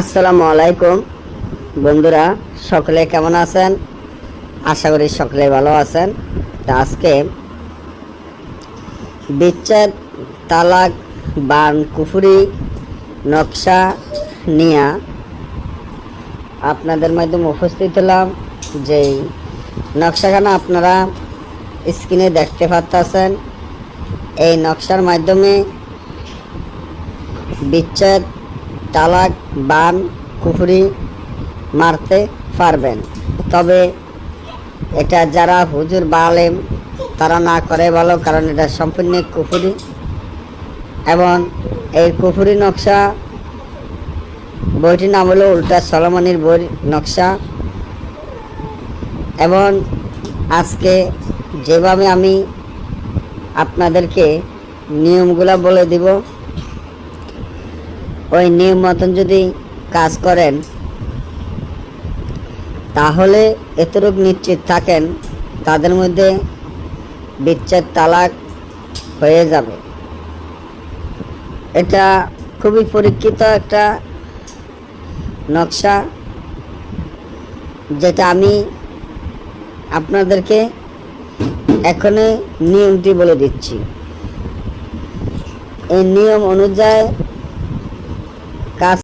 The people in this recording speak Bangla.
আসসালামু আলাইকুম। বন্ধুরা, সকলে কেমন আছেন? আশা করি সকলে ভালো আছেন। তা আজকে বিচ্ছেদ, তালাক, বান, কুফুরি, নকশা নিয়া আপনাদের মাধ্যমে উপস্থিত হলাম। যে নকশাখানা আপনারা স্ক্রিনে দেখতে পাচ্ছেন, এই নকশার মাধ্যমে বিচ্ছেদ তালাক বান, কুফরি মারতে পারবেন। তবে এটা যারা হুজুর বা বালেম তারা না করে ভালো, কারণ এটা সম্পূর্ণ কুফুরি। এবং এই কুফুরি নকশা, বইটির নাম হলো উল্টা সলমনির বই নকশা। এবং আজকে যেভাবে আমি আপনাদেরকে নিয়মগুলো বলে দিব ওই নিয়ম মতন যদি কাজ করেন, তাহলে এতটুক নিশ্চিত থাকেন, তাদের মধ্যে বিচ্ছেদ তালাক হয়ে যাবে। এটা খুবই পরীক্ষিত একটা নকশা, যেটা আমি আপনাদেরকে এখনই নিয়মটি বলে দিচ্ছি। এই নিয়ম অনুযায়ী কাজ